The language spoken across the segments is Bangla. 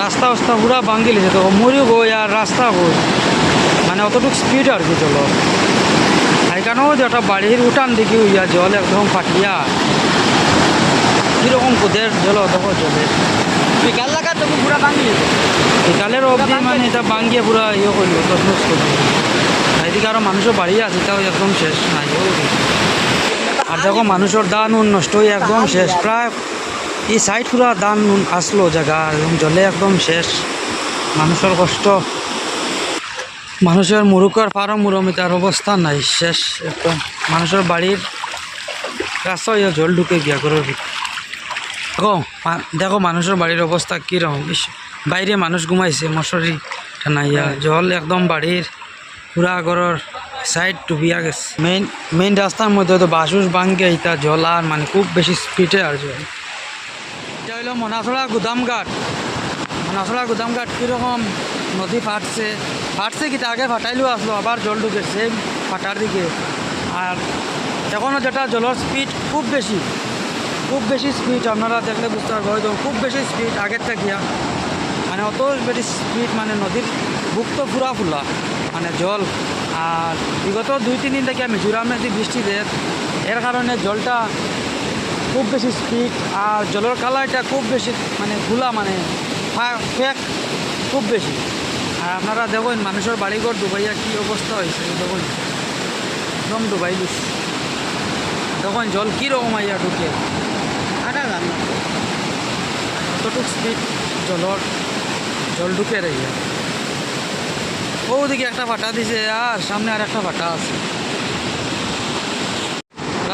রাস্তা ওস্তা পুরা ভাঙ্গি লিছে তো মরিও বই আর রাস্তা বই মানে অতটুকু স্পিড আর কি চলো এখানেও যে একটা বাড়ির উঠান দিকে ইয়া জল একদম ফাটিয়া। কীরকম কুদের জল দেখো জলে বিকাল লাগা তুমি পুরা ভাঙি বিকালের অবধি মানে এটা ভাঙ্গিয়ে পুরা ইয়ে করল তসনস করল এদিকে আরও মানুষও বাড়িয়ে আছে তাও একদম শেষ নাই আর দেখো মানুষের দান নষ্ট হয়ে একদম শেষ। প্রায় এই সাইড পুরা দান আসলো জায়গা এবং জলে একদম শেষ। মানুষের কষ্ট। মানুষের মুরুকার পারো মুরমিতার অবস্থা নাই, শেষ একদম। মানুষের বাড়ির রাস্তা হয়ে জল ঢুকে গিয়া করে দেখো দেখো মানুষের বাড়ির অবস্থা কীরকম। বাইরে মানুষ ঘুমাইছে, মশারি টানাইয়া জল একদম বাড়ির পুরা ঘরের সাইড ডুবিয়া গেছে। মেইন মেইন রাস্তার মধ্যে তো বাসুস ভাঙ্গে ইতা জল আর মানে খুব বেশি স্পিডে আর জল। এটা হইল মনাছড়া গুদামঘাট। মনাছড়া গুদামঘাট কীরকম? নদী ফাটছে। ফাটছে কি আগে ফাটাইলেও আসলো আবার জল ঢুকে সেম ফাটার দিকে। আর এখনও যেটা জলের স্পিড খুব বেশি খুব বেশি স্পিড আপনারা দেখলে বুঝতে পারব হয়তো খুব বেশি স্পিড আগের থাকিয়া। মানে অত বেশি স্পিড মানে নদীর বুক তো ফুরা ফুলা মানে জল। আর বিগত দুই, তিন দিন থেকে মিজোরামে যে বৃষ্টি দেয় এর কারণে জলটা খুব বেশি স্পিড আর জলের কালারটা খুব বেশি মানে ঘোলা মানে ফেক খুব বেশি। আর আপনারা দেখুন, মানুষের বাড়িঘর ডুবাইয়া কী অবস্থা হয়েছে, দেখুন। একদম ডুবাই দিচ্ছে দেখুন, জল কীরকম আইয়া ঢুকে। আটা যান কতটুক স্পিড জলর, জল ঢুকে রইয়া। ওদিকে একটা ফাটা দিছে, আর সামনে আর একটা ফাটা আছে।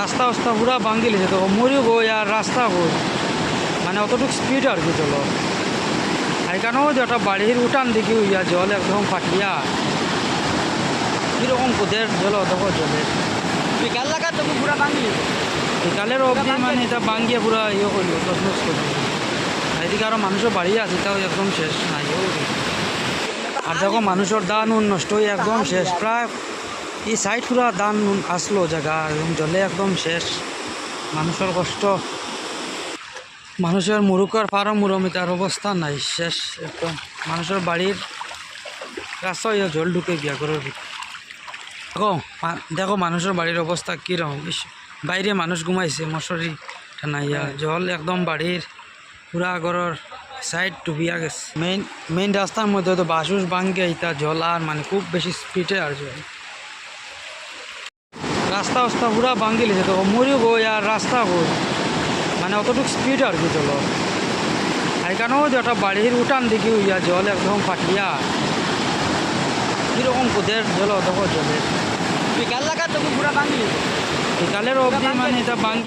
রাস্তা ওস্তা পুরা ভাঙ্গি লিছে তো মরিও বই আর রাস্তা বই মানে অতটুক স্পিড আর কি এখানেও যে একটা বাড়ির উঠান দিকে ইয়া জল একদম ফাটিয়া। কীরকম কুদের জল দেখো জলে বিকাল লাগা তুমি পুরা ভাঙি বিকালের অবধি মানে এটা ভাঙ্গিয়ে পুরা ইয়ে করল তসনস করল এদিকে আরও মানুষও বাড়ি আছে তাও একদম শেষ নাই ও আর দেখো মানুষের দান নষ্ট হয়ে একদম শেষ। প্রায় এই সাইড পুরা দান আসলো, জায়গা এবং জলে একদম শেষ। মানুষের কষ্ট। মানুষের মুরুকার পারো মুরমিতার অবস্থা নাই, শেষ একদম। মানুষের বাড়ির হয়ে জল ঢুকে গিয়া করে দেখো দেখো মানুষের বাড়ির অবস্থা কীরকম বাইরে মানুষ ঘুমাইছে, মশারি টানাইয়া, জল একদম বাড়ির পুরা ঘরের সাইড ডুবিয়া গেছে। মেইন মেইন রাস্তার মধ্যে তো বাসুস ভাঙ্গে, ইতা জল আর মানে খুব বেশি স্পিডে আর জল। রাস্তা ওস্তা পুরা ভাঙ্গি লিছে তো মরিও বই আর রাস্তা বই মানে অতটুকু স্পিড আর কি জল এখানেও যে একটা বাড়ির উঠান দিকে ইয়া জল একদম ফাটিয়া। কীরকম কোদের জল দেখো জলে বিকাল লাগা তো পুরা ভাঙ্গি বিকালের অবধি মানে এটা ভাঙ্গি